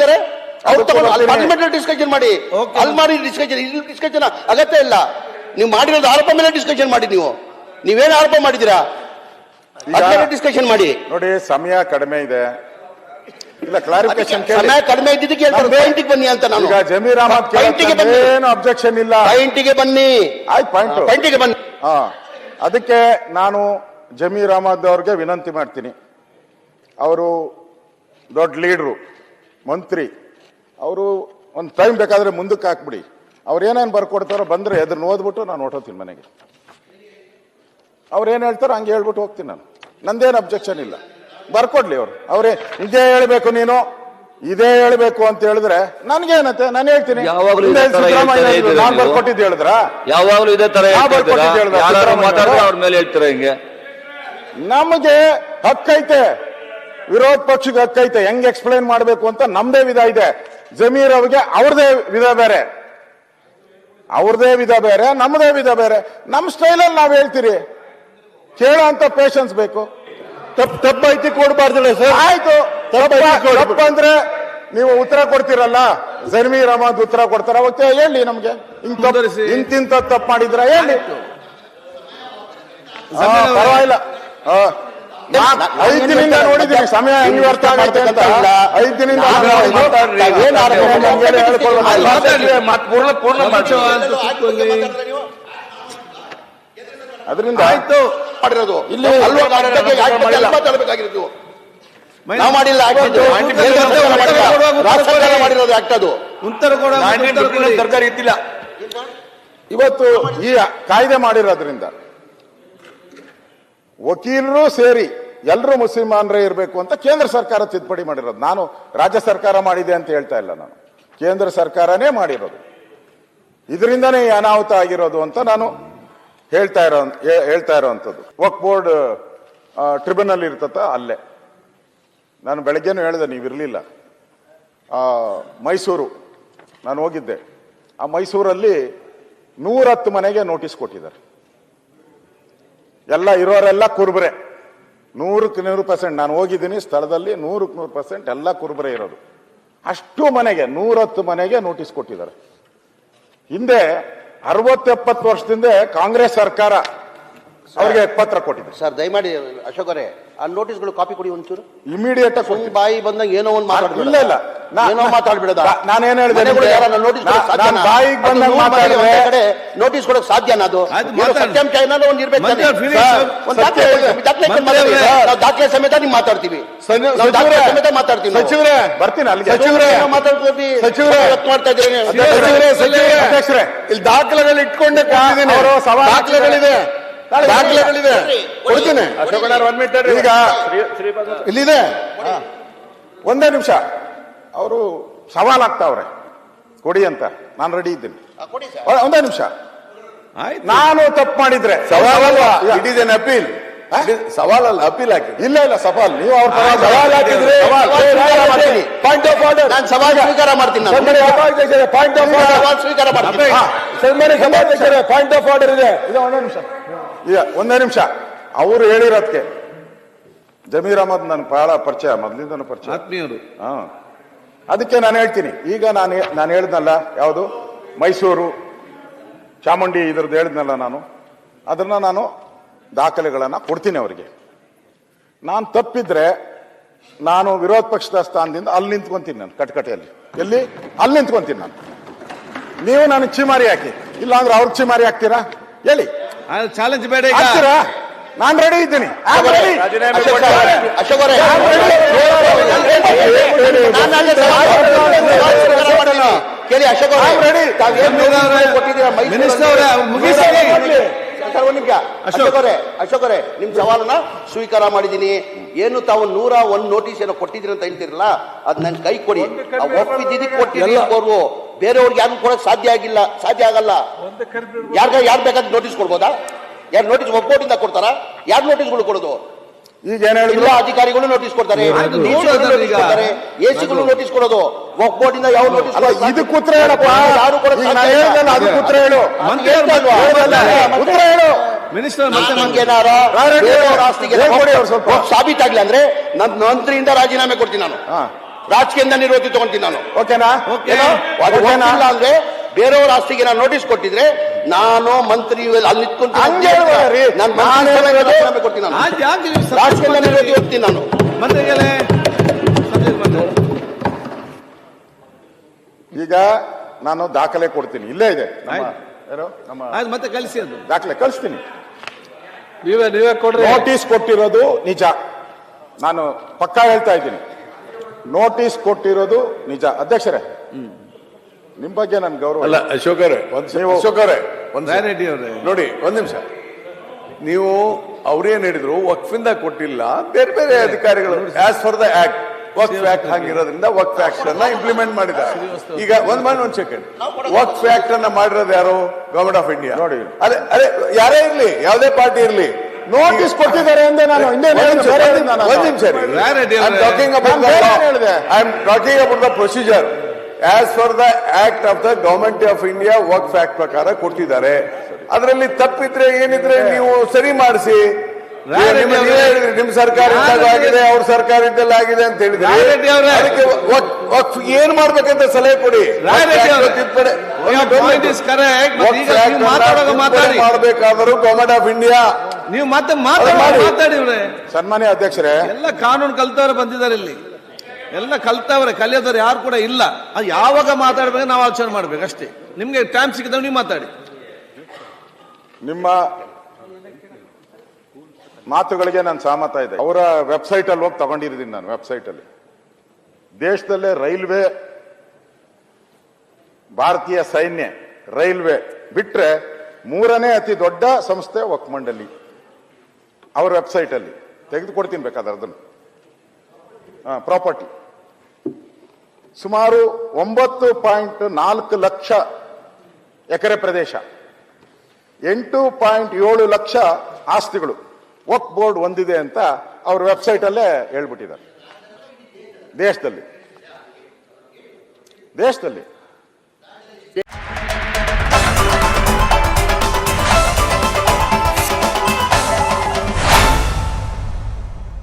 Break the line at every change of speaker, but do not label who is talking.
ಮಾಡಿದ್ದಾರೆ. ಅವ್ರು ತಗೊಂಡು ಅಲ್ಲಿ. ಡಿಸ್ಕಷನ್ ಮಾಡಿ. ಅಲ್ಲಿ ಮಾಡಿ ಡಿಸ್ಕಷನ್ ಇಲ್ಲಿ ಡಿಸ್ಕಷನ್ ಅಗತ್ಯ ಇಲ್ಲ. ನೀವು ಮಾಡಿರೋದು ಆರೋಪ ಮೇಲೆ ಡಿಸ್ಕಷನ್ ಮಾಡಿ ನೀವು. ನೀವೇನು ಆರೋಪ ಮಾಡಿದ್ದೀರಾ?
ಈಗ-
ಡಿಸ್ಕಷನ್ ಮಾಡಿ.
ನೋಡಿ ಸಮಯ ಕಡಿಮೆ ಇದೆ. ಇಲ್ಲ ಕ್ಲಾರಿಫಿಕೇಶನ್
ಸಮಯ ಕಡಿಮೆ ಇದ್ದಿದ್ದಕ್ಕೆ ಪಾಯಿಂಟಿಗೆ ಬನ್ನಿ ಅಂತ ನಾನು.
ಈಗ ಜಮೀರ್ ಅಹಮದ್
ಪಾಯಿಂಟಿಗೆ ಬನ್ನಿ.
ಏನು ಅಬ್ಜೆಕ್ಷನ್ ಇಲ್ಲ.
ಪಾಯಿಂಟಿಗೆ ಬನ್ನಿ.
ಆಯ್ತು ಪಾಯಿಂಟ್
ಪಾಯಿಂಟಿಗೆ ಬನ್ನಿ.
ಹಾ ಅದಕ್ಕೆ ನಾನು ಜಮೀರ್ ಅಹಮದ್ ಅವ್ರಿಗೆ ವಿನಂತಿ ಮಾಡ್ತೀನಿ. ಅವರು ದೊಡ್ಡ ಲೀಡ್ರು ಮಂತ್ರಿ ಅವರು ಒಂದು ಟೈಮ್ ಬೇಕಾದ್ರೆ ಮುಂದಕ್ಕೆ ಹಾಕ್ಬಿಡಿ. ಅವ್ರು ಏನೇನು ಬರ್ಕೊಡ್ತಾರೋ ಬಂದ್ರೆ ಅದನ್ನು ಓದ್ಬಿಟ್ಟು ನಾನು ಹೊಟ್ಟೋತೀನಿ ಮನೆಗೆ. ಅವ್ರು ಏನು ಹೇಳ್ತಾರೋ ಹಂಗೆ ಹೇಳ್ಬಿಟ್ಟು ಹೋಗ್ತೀನಿ ನಾನು. ನಂದೇನು ಅಬ್ಜೆಕ್ಷನ್ ಇಲ್ಲ. ಬರ್ಕೊಡ್ಲಿ ಅವರು. ಅವರೇ ಇದೇ ಹೇಳ್ಬೇಕು ನೀನು ಇದೇ ಹೇಳ್ಬೇಕು ಅಂತ ಹೇಳಿದ್ರೆ ನನ್ಗೇನತ್ತೆ? ನಾನು ಹೇಳ್ತೀನಿ. ನಾನು? ಬರ್ಕೊಟ್ಟಿದ್ದು ಹೇಳಿದ್ರಾ?
ಯಾವಾಗಲೂ ಇದೇ ತರ ಹೇಳ್ತೀರಾ ಹಿಂಗೆ?
ನಮಗೆ ಹಕ್ಕೈತೆ. ವಿರೋಧ ಪಕ್ಷಕ್ಕೆ ಹಕ್ಕೈತೆ ಹೆಂಗ್ ಎಕ್ಸ್ಪ್ಲೈನ್ ಮಾಡಬೇಕು ಅಂತ ನಮ್ದೇ ವಿಧ ಇದೆ. ಜಮೀರ್ ಅವ್ರಿಗೆ ಅವ್ರದೇ ವಿಧ ಬೇರೆ. ಅವ್ರದೇ ವಿಧ ಬೇರೆ ನಮ್ಮದೇ ವಿಧ ಬೇರೆ. ನಮ್ಮ ಸ್ಟೈಲಲ್ಲಿ ನಾವ್ ಹೇಳ್ತೀರಿ. ಕೇಳೋ ಅಂತ ಪೇಷನ್ಸ್ ಬೇಕು.
ತಪ್ಪು ತಪ್ಪು ಐತಿ ಕೊಡಬಾರ್ದು ಸರ್.
ಆಯ್ತು. ತಪ್ಪ- ಅಂದ್ರೆ ನೀವು ಉತ್ತರ ಕೊಡ್ತೀರಲ್ಲ? ಜಮೀರ್ ಅಹಮದ್ ಉತ್ತರ ಕೊಡ್ತಾರ. ಅವತ್ತೆ ಹೇಳಿ ನಮ್ಗೆ. ಇಂತಿಂತ ತಪ್ಪು ಮಾಡಿದ್ರ? ಹೇಳಿ. ಪರವಾಗಿಲ್ಲ. ಐದ್ ದಿನದಿಂದ ನೋಡಿದ್ದೀನಿ ಸಮಯ ಹೆಂಗ್ ವ್ಯರ್ಥ ಆಗತ್ತೆ ಅಂತ ಐದ್ ದಿನದಿಂದ. ಏನ್
ಮಾತಾಡ್ರಿ.
ಮಾತು ಪೂರ್ಣ.
ಅದರಿಂದ
ಆಯ್ತು. ಮಾಡಿರೋದು. ಇಲ್ಲಿ
ಇಲ್ಲಿ
ಅಲ್ವಾ
ನಾವು
ಯಾಕೆ
ಮಾಡಿಲ್ಲ.
ಮಾತಾಡ್ಬೇಕಾಗಿರೋದು? ನಾವು. ಮಾಡಿರೋದು ಆಕ್ಟ್ ಅದು.
ಉತ್ತರ ಕೂಡ. ಉತ್ತರ
ಸರ್ಕಾರ ಇತ್ತಿಲ್ಲ
ಇವತ್ತು ಈ ಕಾಯ್ದೆ ಮಾಡಿರೋದ್ರಿಂದ ವಕೀಲರು ಸೇರಿ ಎಲ್ಲರೂ ಮುಸಲ್ಮಾನರೇ ಇರಬೇಕು ಅಂತ ಕೇಂದ್ರ ಸರ್ಕಾರ ತಿದ್ದುಪಡಿ ಮಾಡಿರೋದು. ನಾನು ರಾಜ್ಯ ಸರ್ಕಾರ ಮಾಡಿದೆ ಅಂತ ಹೇಳ್ತಾ ಇಲ್ಲ ನಾನು. ಕೇಂದ್ರ ಸರ್ಕಾರನೇ ಮಾಡಿರೋದು. ಇದರಿಂದನೇ ಅನಾಹುತ ಆಗಿರೋದು ಅಂತ ನಾನು ಹೇಳ್ತಾ ಇರೋ ಹೇಳ್ತಾ ಇರೋವಂಥದ್ದು ವಕ್ ಬೋರ್ಡ್ ಟ್ರಿಬ್ಯುನಲ್ ಇರ್ತತ ಅಲ್ಲೇ. ನಾನು ಬೆಳಗ್ಗೆನೂ ಹೇಳಿದೆ ನೀವು ಇರಲಿಲ್ಲ ಮೈಸೂರು. ನಾನು ಹೋಗಿದ್ದೆ. ಆ ಮೈಸೂರಲ್ಲಿ ನೂರತ್ತು ಮನೆಗೆ ನೋಟಿಸ್ ಕೊಟ್ಟಿದ್ದಾರೆ. ಎಲ್ಲ ಇರೋರೆಲ್ಲ ಕುರುಬರೆ. ನೂರಕ್ಕೆ ನೂರು ಪರ್ಸೆಂಟ್ ನಾನು ಹೋಗಿದ್ದೀನಿ ಸ್ಥಳದಲ್ಲಿ ನೂರಕ್ಕೆ ನೂರು ಪರ್ಸೆಂಟ್ ಎಲ್ಲ ಕುರುಬರೆ ಇರೋದು. ಅಷ್ಟು ಮನೆಗೆ, ನೂರತ್ತು ಮನೆಗೆ ನೋಟಿಸ್ ಕೊಟ್ಟಿದ್ದಾರೆ. ಹಿಂದೆ ಅರವತ್ತೆಪ್ಪತ್ತು ವರ್ಷದಿಂದ ಕಾಂಗ್ರೆಸ್ ಸರ್ಕಾರ ಅವ್ರಿಗೆ ಪತ್ರ ಕೊಟ್ಟಿದ್ದೆ.
ಸರ್ ದಯಮಾಡಿ ಅಶೋಕ್ ಅವರೇ ಆ ನೋಟಿಸ್ಗಳು ಕಾಪಿ ಕೊಡಿ ಒಂಚೂರು.
ಇಮಿಡಿಯೇಟ್ ಆಗಿ
ಸುಮ್ ಬಾಯಿ ಬಂದಂಗೆ ಏನೋ ಒಂದು ಮಾತಾಡ್ಬೇಡ
ಇಲ್ಲ ಇಲ್ಲ.
ಏನೋ ಮಾತಾಡ್ಬಿಡದ?
ನಾ- ಏನ್ ಹೇಳ್ದೆ ಬಾಯಿಗೆ ಬಂದಂಗೆ ಮಾತಾಡಿದ್ರೆ-
ಕಡೆ ನೋಟಿಸ್ ಕೊಡಕ್ ಸಾಧ್ಯನಾ ಅದು. ಸತ್ಯಾಂಶ ಏನಾದ್ರು ಒಂದು ಇರ್ಬೇಕು. ನಾವು ದಾಖಲೆ ಸಮೇತ ನೀವು ಮಾತಾಡ್ತೀವಿ. ಸಮೇತ ಮಾತಾಡ್ತೀವಿ.
ಸಚಿವರೇ ಬರ್ತೀನಿ ಅಲ್ಲಿ
ಸಚಿವರೇ ಏನೋ ಮಾತಾಡ್ತೀವಿ
ಸಚಿವರೇ.
ಇವತ್ತು ಮಾಡ್ತಾ ಇದ್ದೀರಿ.
ಸಚಿವರೇ, ಸಚಿವರೇ, ಅಧ್ಯಕ್ಷರೇ. ಇಲ್ಲಿ ದಾಖಲೆಗಳು ಇಟ್ಕೊಂಡೆ ಕೊಟ್ಟಿದ್ದೀನಿ.
ಅವರು ಸವಾಲು
ದಾಖಲೆಗಳಿದೆ. ದಾಖಲೆಗಳಿದೆ ಕೊಡ್ತೀನಿ. ಈಗ ಇಲ್ಲಿದೆ. ಒಂದೇ ನಿಮಿಷ. ಅವರು ಸವಾಲ್ ಆಗ್ತಾವ್ರೆ. ಕೊಡಿ ಅಂತ. ನಾನು ರೆಡಿ ಇದ್ದೀನಿ.
ಆ, ಕೊಡಿ ಸರ್.
ಒಂದೇ ನಿಮಿಷ.
ಆಯ್ತು.
ನಾನು ತಪ್ಪು ಮಾಡಿದ್ರೆ.
ಸವಾಲಲ್ಲ
ಈಗ-
ಇಟ್ ಇಸ್ ಎನ್ ಅಪೀಲ್ ಸವಾಲಲ್ಲ ಅಪೀಲ್ ಹಾಕಿ
ಇಲ್ಲ ಇಲ್ಲ ಸವಾಲ್. ನೀವು ಅವ್ರ
ಸವಾಲ್ ಹಾಕಿದ್ರೆ
ಸವಾಲ್ ಸ್ವೀಕಾರ ಮಾಡ್ತೀನಿ.
ಪಾಯಿಂಟ್ ಆಫ್ ಆರ್ಡರ್
ನಾನು ಸವಾಲ್ ಸ್ವೀಕಾರ ಮಾಡ್ತೀನಿ
point of order.
ಸ್ವೀಕಾರ ಮಾಡ್ತೀನಿ.
ಪಾಯಿಂಟ್ ಆಫ್ ಆರ್ಡರ್ ಇದೆ. ಇದು ಒಂದೇ ನಿಮಿಷ. ಈಗ ಒಂದೇ ನಿಮಿಷ. ಅವರು ಹೇಳಿರೋದಕ್ಕೆ ಜಮೀರ್ ಅಹಮದ್ ನನ್ನ ಬಹಳ ಪರಿಚಯ ಮೊದಲಿಂದ ಪರಿಚಯ.
ಆತ್ಮೀಯರು.
ಹಾ. ಅದಕ್ಕೆ ನಾನು ಹೇಳ್ತೀನಿ. ಈಗ ನಾನು ನಾನು ಹೇಳಿದ್ನಲ್ಲ ಯಾವುದು? ಮೈಸೂರು ಚಾಮುಂಡಿ ಇದ್ರದ್ದು ಹೇಳಿದ್ನಲ್ಲ ನಾನು. ಅದನ್ನ ನಾನು ದಾಖಲೆಗಳನ್ನು ಕೊಡ್ತೀನಿ ಅವರಿಗೆ. ನಾನು ತಪ್ಪಿದ್ರೆ ನಾನು ವಿರೋಧ ಪಕ್ಷದ ಸ್ಥಾನದಿಂದ ಅಲ್ಲಿ ನಿಂತ್ಕೊಂತೀನಿ ನಾನು ಕಟ್ಕಟೆಯಲ್ಲಿ ಎಲ್ಲಿ? ಅಲ್ಲಿ ನಿಂತ್ಕೊಂತೀನಿ ನಾನು. ನೀವು ನಾನು ಚಿಮಾರಿ ಹಾಕಿ. ಇಲ್ಲಾಂದ್ರೆ ಅವ್ರ ಅವ್ರಿಗೆ ಚಿಮಾರಿ ಹಾಕ್ತೀರಾ? ಹೇಳಿ.
ಚಾಲೆಂಜ್ ಬೇಡ ಈಗ
ಹಾಕ್ತೀರಾ ನಾನು ರೆಡಿ ಇದ್ದೀನಿ I'm ready.
ಅಶೋಕ್ ಅವರೇ, ಅಶೋಕ್ ಅವರೇ
I'm ready.
ನಾನು ಅಲ್ಲೇ ಸವಾಲ್ ಸ್ವೀಕಾರ ಮಾಡ್ತೀನಿ. ಕೇಳಿ ಅಶೋಕ್ ಅವರೇ
I'm ready.
ತಾವೇನ್
ಜಮೀರ್ ಅವರೇ,
ಕೊಟ್ಟಿದ್ದೀರಾ ಮೈಸೂರಲ್ಲಿ?
ಮಿನಿಸ್ಟರ್ ಅವರೇ, ಅವ್ರು ಮುಗಿಸಿ.
ಸರ್, ಒಂದ್ ನಿಮಿಷ ಅಶೋಕ್ ಅವರೇ ಅಶೋಕ್ ಅವರೇ ನಿಮ್ ಸವಾಲನ್ನ ಸ್ವೀಕಾರ ಮಾಡಿದೀನಿ ಏನು ತಾವು ನೂರ ಒಂದ್ ನೋಟಿಸ್ ಏನೋ ಕೊಟ್ಟಿದ್ದೀರಿ ಅಂತ ಹೇಳ್ತಿರಲ್ಲ ಅದ್ ನನ್ ಕೈ ಕೊಡಿ ಆ ಒಪ್ಪಿದ್ದಕ್ಕೆ ಎಲ್ಲ. ಅವರು ಬೇರೆಯವ್ರಿಗೆ ಯಾರು ಕೊಡಕ್ ಸಾಧ್ಯ ಆಗಿಲ್ಲ ಸಾಧ್ಯ ಆಗಲ್ಲ. ಯಾರ್ಗ ಯಾರು ಬೇಕಾದ್ರೆ ನೋಟಿಸ್ ಕೊಡ್ಬೋದಾ? ಯಾರು ನೋಟಿಸ್ ಒಪ್ಪೋಟಿಂದ ಕೊಡ್ತಾರ? ಯಾರು ನೋಟಿಸ್ಗಳು ಕೊಡೋದು?
ನಿಜ ಏನ್ ಹೇಳಿದ್ರು?
ಎಲ್ಲ ಅಧಿಕಾರಿಗಳು ನೋಟಿಸ್ ಕೊಡ್ತಾರೆ. ಎಸಿಗಳು ನೋಟಿಸ್ ಕೊಡೋದು. ಇಂದ ಯಾವ ನೋಟಿಸ್
ಉತ್ತರ ಹೇಳಪ್ಪ.
ಯಾರು ಇಲ್ಲ.
ಹೇಳು.
ಸಾಬೀತಾಗ್ಲಿ ಅಂದ್ರೆ ನನ್ನ ಮಂತ್ರಿಯಿಂದ ರಾಜೀನಾಮೆ ಕೊಡ್ತೀನಿ ನಾನು.
ಹಾ.
ರಾಜಕೀಯದಿಂದ ನಿರೋಧಿ ತಗೊಂತೀನಿ ನಾನು.
ಓಕೆನಾ?
ಓಕೆ.
ಏನೋ? ಅದು
ಓಕೆನಾ?
ಗೊತ್ತಿಲ್ಲ ಅಂದ್ರೆ ಬೇರೆಯವ್ರ ಆಸ್ತಿಗೆ ನಾನು ನೋಟಿಸ್ ಕೊಟ್ಟಿದ್ರೆ ನಾನು ಮಂತ್ರಿ ಅಲ್ಲಿ ನಿಂತ್ಕೊಂಡು
ಹಂಗೆ ಹೇಳ್ಬೇಡ್ರಿ.
ನಾನು
ನಾನು
ಮಂತ್ರಿ
ಹೇಳೋದು-
ಕೊಡ್ತೀನಿ ನಾನು.
ಆಯ್ತು, ಯಾಕೆ ನೀವು ಸಬ್ಜೆಕ್ಟ್
ರಾಜಕೀಯದಿಂದ ಹೋಗ್ತೀನಿ ನಾನು.
ಮಂತ್ರಿಗಳೇ ಸಬ್ಜೆಕ್ಟ್ ಮಾತಾಡಿ.
ಈಗ ನಾನು ದಾಖಲೆ ಕೊಡ್ತೀನಿ. ಇಲ್ಲೇ ಇದೆ. ನಮ್ಮ
ಆಯ್ತು.
ಯಾರು? ನಮ್ಮ
ಆಯ್ತು ಮತ್ತೆ ಕಳಿಸಿ ಅದು.
ದಾಖಲೆ ಕಳಿಸ್ತೀನಿ.
ನೀವೇ ನೀವೇ ಕೊಡ್ರಿ.
ನೋಟಿಸ್ ಕೊಟ್ಟಿರೋದು ನಿಜ. ನಾನು ಪಕ್ಕಾ ಹೇಳ್ತಾ ಇದ್ದೀನಿ. ನೋಟಿಸ್ ಕೊಟ್ಟಿರೋದು ನಿಜ. ಅಧ್ಯಕ್ಷರೇ ನಿಮ್ ಬಗ್ಗೆ ನನ್ ಗೌರವ
ಅಲ್ಲ ಅಶೋಕ್ ಅವರೇ ಒಂದ್
ನೀವು-
ಅಶೋಕ್ ಅವರೇ ಒಂದ್
ರೆಡ್ಡಿ ಅವರೇ.
ನೋಡಿ ಒಂದ್ ನಿಮಿಷ. ನೀವು ಅವ್ರೇನ್ ಹೇಳಿದ್ರು ವಕ್ಫಿಂದ ಕೊಟ್ಟಿಲ್ಲ ಬೇರೆ ಬೇರೆ ಅಧಿಕಾರಿಗಳು as for the act Waqf act ಹಂಗಿರೋದ್ರಿಂದ Waqf act ಅನ್ನ ಇಂಪ್ಲಿಮೆಂಟ್ ಮಾಡಿದ್ದಾರೆ. ಈಗ ಒಂದ್ ಮಾಡಿ ಒಂದ್ ಸೆಕೆಂಡ್ ವಕ್ಫ್ ಆಕ್ಟ್ ಅನ್ನ ಮಾಡಿರೋದು ಯಾರು? ಗವರ್ಮೆಂಟ್ ಆಫ್ ಇಂಡಿಯಾ
ನೋಡಿ.
ಅದೇ ಅದೇ ಯಾರೇ ಇರ್ಲಿ ಯಾವುದೇ ಪಾರ್ಟಿ ಇರ್ಲಿ
ನೋಟಿಸ್ ಕೊಟ್ಟಿದ್ದಾರೆ ಅಂದೆ ನಾನು. ಇನ್ನೇನು
ಒಂದ್ ನಿಮಿಷ, ದ ನಿಮಿಷ ರೀ.
ಯಾರ್ ರೆಡ್ಡಿ
ದ
ನಾನು
the
ಬೇರೆ
the act of the government of India work act ಪ್ರಕಾರ ಕೊಟ್ಟಿದ್ದಾರೆ. ಅದರಲ್ಲಿ ತಪ್ಪಿದ್ರೆ ಏನಿದ್ರೆ ನೀವು ಸರಿ ಮಾಡಿಸಿ. ನಿಮ್ ಸರ್ಕಾರ ಆಗಿದೆ ಅವ್ರ ಸರ್ಕಾರ ಇದ್ದಲ್ಲಿ ಆಗಿದೆ ಅಂತ ಹೇಳಿದ್ರೆ. ಏನ್ ಮಾಡ್ಬೇಕಂತ ಸಲಹೆ ಕೊಡಿ. ಮಾಡ್ಬೇಕಾದರೂ ಗವರ್ಮೆಂಟ್ ಆಫ್ ಇಂಡಿಯಾ
ನೀವು ಮತ್ತೆ ಮಾತಾಡಿ. ಮಾತಾಡಿ
ಸನ್ಮಾನ್ಯ ಅಧ್ಯಕ್ಷರೇ.
ಎಲ್ಲ ಕಾನೂನು ಕಲ್ತವ್ರೆ ಬಂದಿದ್ದಾರೆ ಇಲ್ಲಿ. ಎಲ್ಲ ಕಲ್ತವ್ರೆ ಕಲಿಯೋದವ್ರು ಯಾರು ಕೂಡ ಇಲ್ಲ. ಅದು ಯಾವಾಗ ಮಾತಾಡ್ಬೇಕು ನಾವು ಆಲೋಚನೆ ಮಾಡ್ಬೇಕು ಅಷ್ಟೇ. ನಿಮ್ಗೆ ಟೈಮ್ ಸಿಕ್ಕಿದ್ರೆ ನೀವು ಮಾತಾಡಿ.
ನಿಮ್ಮ ಮಾತುಗಳಿಗೆ ನಾನು ಸಹಮತ ಇದೆ ಅವರ ವೆಬ್ಸೈಟ್ ಅಲ್ಲಿ ಹೋಗಿ ತಗೊಂಡಿದ್ದೀನಿ ನಾನು ವೆಬ್ಸೈಟ್ ಅಲ್ಲಿ. ದೇಶದಲ್ಲೇ ರೈಲ್ವೆ ಭಾರತೀಯ ಸೈನ್ಯ ರೈಲ್ವೆ ಬಿಟ್ರೆ ಮೂರನೇ ಅತಿ ದೊಡ್ಡ ಸಂಸ್ಥೆ ವಕ್ ಮಂಡಳಿ ಅವ್ರ ವೆಬ್ಸೈಟ್ ಅಲ್ಲಿ. ತೆಗೆದುಕೊಡ್ತೀನಿ ಬೇಕಾದ್ರೆ ಅದನ್ನು. ಪ್ರಾಪರ್ಟಿ ಸುಮಾರು ಒಂಬತ್ತು ಪಾಯಿಂಟ್ ನಾಲ್ಕು ಲಕ್ಷ ಎಕರೆ ಪ್ರದೇಶ. ಎಂಟು ಪಾಯಿಂಟ್ ಏಳು ಲಕ್ಷ ಆಸ್ತಿಗಳು. ವಕ್ ಬೋರ್ಡ್ ಹೊಂದಿದೆ ಅಂತ ಅವ್ರ ವೆಬ್ಸೈಟ್ ಅಲ್ಲೇ ಹೇಳ್ಬಿಟ್ಟಿದ್ದಾರೆ. ದೇಶದಲ್ಲಿ. ದೇಶದಲ್ಲಿ.